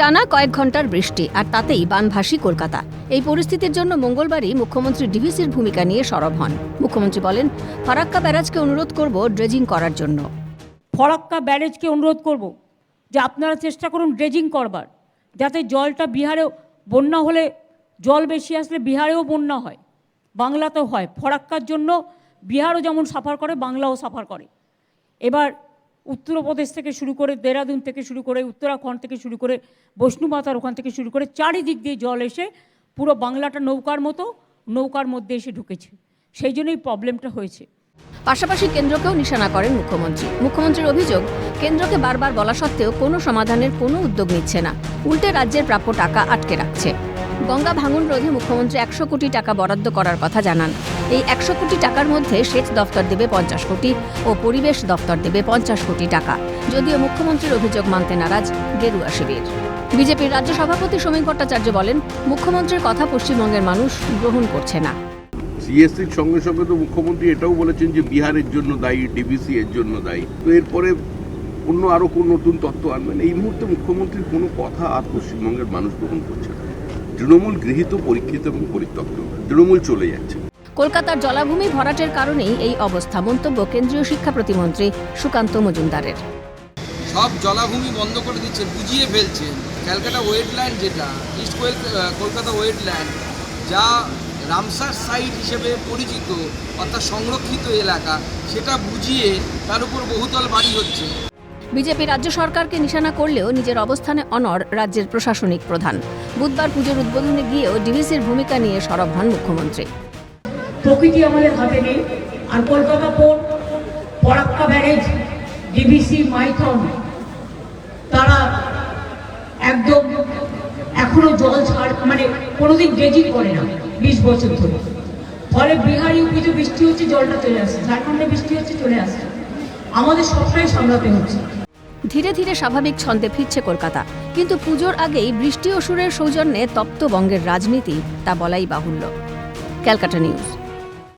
টানা কয়েক ঘণ্টার বৃষ্টি, আর তাতেই বানভাসী কলকাতা। এই পরিস্থিতির জন্য মঙ্গলবারই মুখ্যমন্ত্রী ডিভিসির ভূমিকা নিয়ে সরব হন। মুখ্যমন্ত্রী বলেন, ফারাক্কা ব্যারাজকে অনুরোধ করব ড্রেজিং করার জন্য। ফরাক্কা ব্যারেজকে অনুরোধ করব যে আপনারা চেষ্টা করুন ড্রেজিং করবার, যাতে জলটা বিহারেও বন্যা হলে, জল বেশি আসলে বিহারেও বন্যা হয়। বাংলাতেও হয়। ফরাক্কার জন্য বিহারও যেমন সাফার করে, বাংলাও সাফার করে। এবার উত্তরপ্রদেশ থেকে শুরু করে দেরাদুন থেকে শুরু করে উত্তরাখণ্ড থেকে শুরু করে বৈষ্ণুমাতার ওখান থেকে শুরু করে চারিদিক দিয়ে জল এসে পুরো বাংলাটা নৌকার মতো নৌকার মধ্যে এসে ঢুকেছে। সেই জন্যই প্রবলেমটা হয়েছে। পাশাপাশি কেন্দ্রকেও নিশানা করেন মুখ্যমন্ত্রী। মুখ্যমন্ত্রীর অভিযোগ, কেন্দ্রকে বারবার বলা সত্ত্বেও কোনো সমাধানের কোনো উদ্যোগ নিচ্ছে না। উল্টে রাজ্যের প্রাপ্য টাকা আটকে রাখছে। গঙ্গা ভাঙন রোধে মুখ্যমন্ত্রী একশো কোটি টাকা বরাদ্দ করার কথা জানান। এই একশো কোটি টাকার মধ্যে সেচ দফতর দেবে পঞ্চাশ কোটি ও পরিবেশ দফতর দেবে পঞ্চাশ কোটি টাকা। যদিও মুখ্যমন্ত্রীর অভিযোগ মানতে নারাজ গেরুয়া শিবির। বিজেপির রাজ্য সভাপতি সমীর ভট্টাচার্য বলেন, মুখ্যমন্ত্রীর কথা পশ্চিমবঙ্গের মানুষ গ্রহণ করছে না। সিএসসির সঙ্গে সঙ্গে তো মুখ্যমন্ত্রী এটাও বলেছেন যে বিহারের জন্য দায়ী, ডিবিসি এর জন্য দায়ী। তো এরপরে অন্য আরও কোন নতুন তত্ত্ব আনবেন? এই মুহূর্তে মুখ্যমন্ত্রীর কোনো কথা আর পশ্চিমবঙ্গের মানুষ গ্রহণ করছে না। তৃণমূল গৃহীত, পরীক্ষিত এবং পরিত্যক্ত। তৃণমূল চলে যাচ্ছে। কলকাতার জলাভূমি ভরাটের কারণেই এই অবস্থা মন্তব্য কেন্দ্রীয় শিক্ষা প্রতিমন্ত্রী সুকান্ত মজুমদারের। সব জলাভূমি বন্ধ করে দিচ্ছেন বুঝিয়ে ফেলছেন ক্যালকাটা ওয়েটল্যান্ড যেটা ইস্ট কলকাতা ওয়েটল্যান্ড যা রামসার সাইট হিসেবে পরিচিত অর্থাৎ সংরক্ষিত এলাকা সেটা বুঝিয়ে তার উপর বহুতল বাড়ি হচ্ছে। বিজেপি রাজ্য সরকারকে নিশানা করলেও নিজের অবস্থানে অনর রাজ্যের প্রশাসনিক প্রধান। বুধবার পুজোর উদ্বোধনে গিয়েও ডিভিসির ভূমিকা নিয়ে সরব হন মুখ্যমন্ত্রী। প্রকৃতি আমাদের হাতে নেই। আর Kolkata port Farakka barrage, DVC, Maithon, তারা একদম এখনও জল ছাড় মানে কোনোদিন ড্রেজিং করে না বিশ বছর ধরে। ফলে বিহারি কিছু বৃষ্টি হচ্ছে, জলটা চলে আসছে। ঝাড়খণ্ডে বৃষ্টি হচ্ছে, চলে আসছে। আমাদের সবটাই সামলাতে হচ্ছে। ধীরে ধীরে স্বাভাবিক ছন্দে ফিরছে কলকাতা। কিন্তু পুজোর আগেই বৃষ্টি অসুরের সৌজন্যে তপ্ত বঙ্গের রাজনীতি, তা বলাই বাহুল্য। Calcutta news.